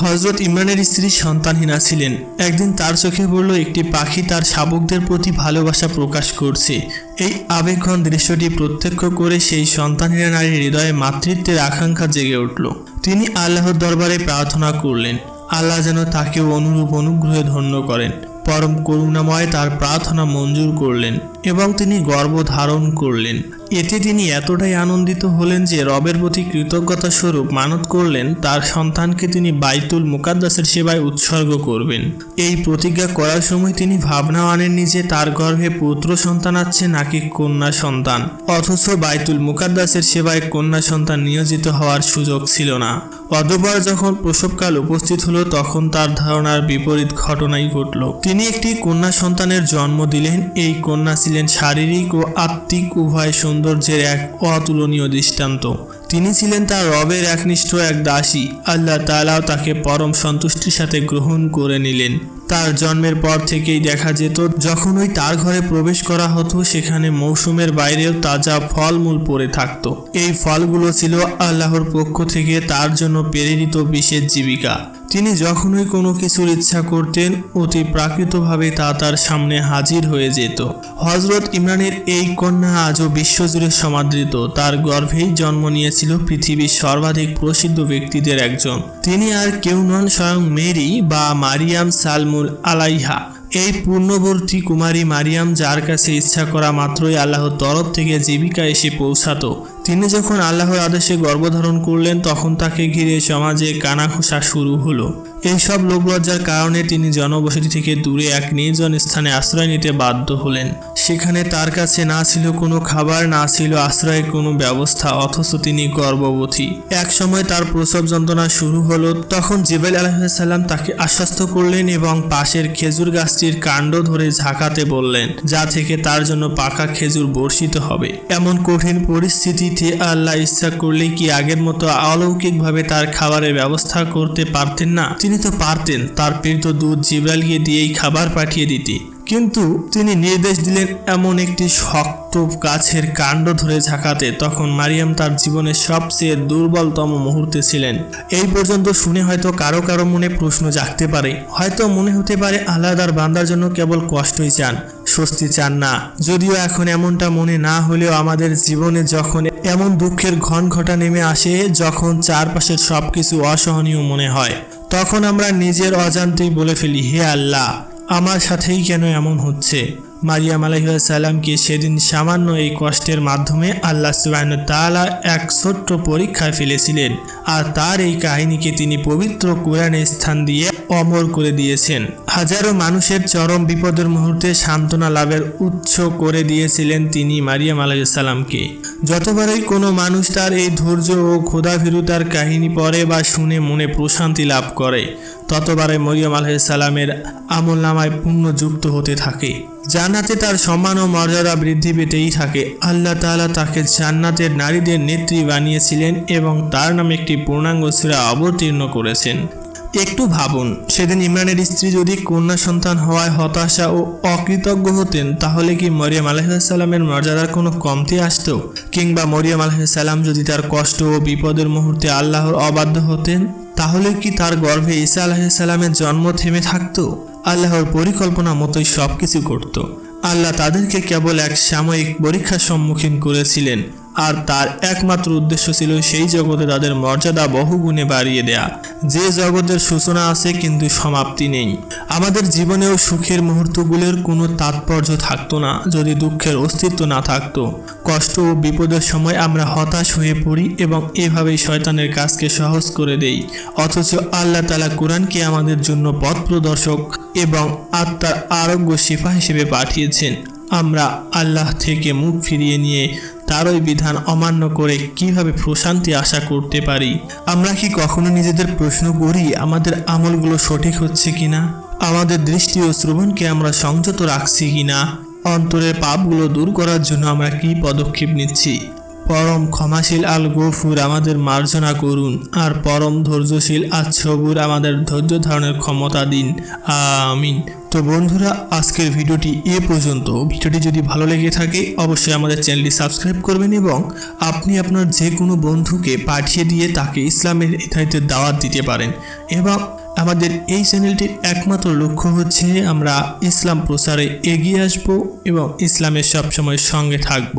হজরত ইমরানের স্ত্রী সন্তানহীনা ছিলেন। একদিন তার চোখে পড়ল একটি পাখি তার শাবকদের প্রতি ভালোবাসা প্রকাশ করছে। এই আবেগঘন দৃশ্যটি প্রত্যক্ষ করে সেই সন্তানহীনা নারীর হৃদয়ে মাতৃত্বের আকাঙ্ক্ষা জেগে উঠল। তিনি আল্লাহর দরবারে প্রার্থনা করলেন, আল্লাহ যেন তাকেও অনুরূপ অনুগ্রহে ধন্য করেন। পরম করুণাময় তার প্রার্থনা মঞ্জুর করলেন। এবং তিনি গর্ব ধারণ করলেন। এতে তিনি এতটাই আনন্দিত হলেন যে রবের প্রতি কৃতজ্ঞতা স্বরূপ মানত করলেন, তার সন্তানকে তিনি বাইতুল মুকাদ্দাসের সেবায় উৎসর্গ করবেন। এই প্রতিজ্ঞা করার সময় তিনি ভাবনা আনেননি যে তার গর্ভে পুত্র সন্তান আছে নাকি কন্যা সন্তান। অথচ বাইতুল মুকাদ্দাসের সেবায় কন্যা সন্তান নিয়োজিত হওয়ার সুযোগ ছিল না। অতঃপর যখন প্রসবকাল উপস্থিত হলো, তখন তার ধারণার বিপরীত ঘটনাই ঘটল। তিনি একটি কন্যা সন্তানের জন্ম দিলেন। এই কন্যা ছিলেন শারীরিক ও আত্মিক উভয় সৌন্দর্যের এক অতুলনীয় দৃষ্টান্ত। তিনি ছিলেন তার রবের একনিষ্ঠ এক দাসী। আল্লাহ তালাও তাকে পরম সন্তুষ্টির সাথে গ্রহণ করে নিলেন। তার জন্মের পর থেকেই দেখা যেত যখনই তার ঘরে প্রবেশ করা হতো, সেখানে মৌসুমের বাইরেও তাজা ফলমূল পড়ে থাকত। এই ফলগুলো ছিল আল্লাহর পক্ষ থেকে তার জন্য প্রেরিত বিশেষ জীবিকা। তিনি যখনই কোনো কিছুর ইচ্ছা করতেন, অতি প্রাকৃতভাবে তা তার সামনে হাজির হয়ে যেত। হজরত ইমরানের এই কন্যা আজও বিশ্বজুড়ে সমাদৃত। তার গর্ভেই জন্ম নিয়েছিল পৃথিবীর সর্বাধিক প্রসিদ্ধ ব্যক্তিদের একজন। তিনি আর কেউ নন, স্বয়ং মেরি বা মারিয়াম সালমুল আলাইহা। এই পূর্ণবর্তী কুমারী মারিয়াম, যার কাছে ইচ্ছা করা মাত্রই আল্লাহর তরফ থেকে জীবিকা এসে পৌঁছাতো। তিনি যখন আল্লাহর আদেশে গর্ভধারণ করলেন, তখন তাকে ঘিরে সমাজে কানাঘোষা শুরু হলো। এইসব লোকলজ্জার কারণে তিনি জনবসতি থেকে দূরে এক নির্জন স্থানে আশ্রয় নিতে বাধ্য হলেন। সেখানে তার কাছে না ছিল কোনো খাবার, না ছিল আশ্রয়ের কোনো ব্যবস্থা, অথচ তিনি গর্ভবতী। এক সময় তার প্রসব যন্ত্রণা শুরু হলো, তখন জিবাইল আলহাম তাকে আশ্বস্ত করলেন এবং পাশের খেজুর গাছটির কাণ্ড ধরে ঝাঁকাতে বললেন, যা থেকে তার জন্য পাকা খেজুর বর্ষিত হবে। এমন কঠিন পরিস্থিতিতে আল্লাহ ইচ্ছা করলে কি আগের মতো অলৌকিকভাবে তার খাবারের ব্যবস্থা করতে পারতেন না? তিনি তো পারতেন, তার প্রেরিত দুধ জিব্রাইলকে দিয়েই খাবার পাঠিয়ে দিতে। কিন্তু তিনি নির্দেশ দিলেন এমন একটি শক্ত গাছের কাণ্ড ধরে ঝাঁকাতে। তখন মারিয়াম তার জীবনের সবচেয়ে দুর্বলতম মুহূর্তে ছিলেন। এই পর্যন্ত শুনে হয়তো কারও কারও মনে প্রশ্ন জাগতে পারে। হয়তো মনে হতে পারে আলাদার বান্দার জন্য কেবল কষ্টই চান। স্বস্তি চান না। যদিও এখন এমনটা মনে না হলেও আমাদের জীবনে যখন এমন দুঃখের ঘন ঘটা নেমে আসে, যখন চারপাশের সব কিছু অসহনীয় মনে হয়, তখন আমরা নিজের অজান্তেই বলে ফেলি, হে আল্লাহ, আমার সাথেই কেন এমন হচ্ছে? মারিয়াম আলহিসাল্লামকে সেদিন সামান্য এই কষ্টের মাধ্যমে আল্লাহ সুবাহ তালা এক ছোট্ট পরীক্ষায় ফেলেছিলেন আর তার এই কাহিনীকে তিনি পবিত্র কোরআনে স্থান দিয়ে অমর করে দিয়েছেন। হাজারো মানুষের চরম বিপদের মুহূর্তে সান্ত্বনা লাভের উৎস করে দিয়েছিলেন তিনি মারিয়াম আলাইসাল্লামকে যতবারই কোনো মানুষ তার এই ধৈর্য ও ক্ষুধাভীরুতার কাহিনী পড়ে বা শুনে মনে প্রশান্তি লাভ করে, ততবারে মরিয়ম আলাইসাল্লামের আমল নামায় পুণ্য যুক্ত হতে থাকে। জান্নাতে তার সম্মান ও মর্যাদা বৃদ্ধি পেতেই থাকে। আল্লাহ তাআলা তাকে জান্নাতের নারীদের নেত্রী বানিয়েছিলেন এবং তার নামে একটি পূর্ণাঙ্গ সিরা অবতীর্ণ করেছেন। একটু ভাবুন, সেদিন ইমরানের স্ত্রী যদি কন্যা সন্তান হওয়ায় হতাশা ও অকৃতজ্ঞ হতেন, তাহলে কি মরিয়াম আলহামের মর্যাদার কোনো কমতি আসত? কিংবা মরিয়াম আলহাম যদি তার কষ্ট ও বিপদের মুহূর্তে আল্লাহর অবাধ্য হতেন? তাহলে কি তার গর্ভে ঈসা আলাহিসাল্লামের জন্ম থেমে থাকত? আল্লাহর পরিকল্পনা মতোই সব কিছু করত আল্লাহ তাদেরকে কেবল এক সাময়িক পরীক্ষার সম্মুখীন করেছিলেন। আর তার একমাত্র উদ্দেশ্য ছিল সেই জগতে তাদের মর্যাদা বহুগুণে বাড়িয়ে দেয়া। যে জগতের সূচনা আছে কিন্তু সমাপ্তি নেই। আমাদের জীবনেও সুখের মুহূর্তগুলোর কোনো তাৎপর্য থাকতো না যদি দুঃখের অস্তিত্ব না থাকতো। কষ্ট ও বিপদের সময় আমরা হতাশ হয়ে পড়ি এবং এভাবেই শয়তানের কাজকে সহজ করে দেই। অথচ আল্লাহ তালা কোরআনকে আমাদের জন্য পথ প্রদর্শক এবং আত্মার আরোগ্য শিফা হিসেবে পাঠিয়েছেন। আমরা আল্লাহ থেকে মুখ ফিরিয়ে নিয়ে তারই বিধান অমান্য করে কীভাবে প্রশান্তি আশা করতে পারি? আমরা কি কখনো নিজেদের প্রশ্ন করি, আমাদের আমলগুলো সঠিক হচ্ছে কিনা? আমাদের দৃষ্টি ও শ্রবণকে আমরা সংযত রাখছি কিনা? অন্তরের পাপগুলো দূর করার জন্য আমরা কি পদক্ষেপ নিচ্ছি? পরম ক্ষমাশীল আল গফুর আমাদের মার্জনা করুন, আর পরম ধৈর্যশীল আচ্ছবুর আমাদের ধৈর্য ধারণের ক্ষমতা দিন। আমিন। তো বন্ধুরা, আজকের ভিডিওটি এ পর্যন্ত। ভিডিওটি যদি ভালো লেগে থাকে, অবশ্যই আমাদের চ্যানেলটি সাবস্ক্রাইব করবেন এবং আপনি আপনার যে কোনো বন্ধুকে পাঠিয়ে দিয়ে তাকে ইসলামের ইথাইতে দাওয়াত দিতে পারেন। এবং আমাদের এই চ্যানেলটির একমাত্র লক্ষ্য হচ্ছে আমরা ইসলাম প্রচারে এগিয়ে আসব এবং ইসলামের সবসময় সঙ্গে থাকব।